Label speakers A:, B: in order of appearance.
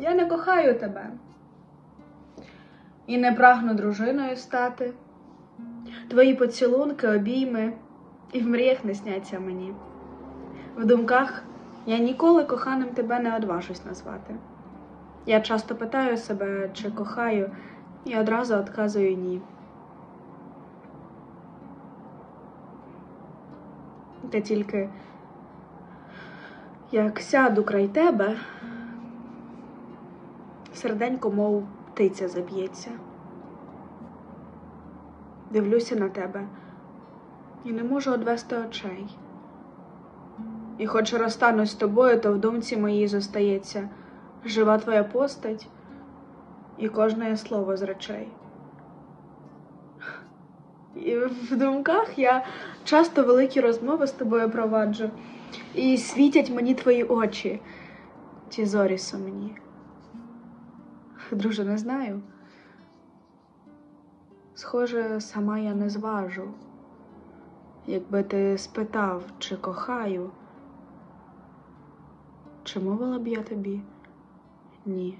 A: Я не кохаю тебе. І не прагну дружиною стати. Твої поцілунки, обійми і в мріях не сняться мені. В думках я ніколи коханим тебе не одважусь назвати. Я часто питаю себе, чи кохаю, і одразу отказую ні. Та тільки як сяду край тебе, серденько, мов птиця заб'ється. Дивлюся на тебе і не можу одвести очей. І хоч розстанусь з тобою, то в думці моїй зостається жива твоя постать і кожне слово з речей. І в думках я часто великі розмови з тобою проваджу, і світять мені твої очі, ті зорі сумні. Друже, не знаю. Схоже, сама я не зважу. Якби ти спитав, чи кохаю, чи мовила б я тобі ні.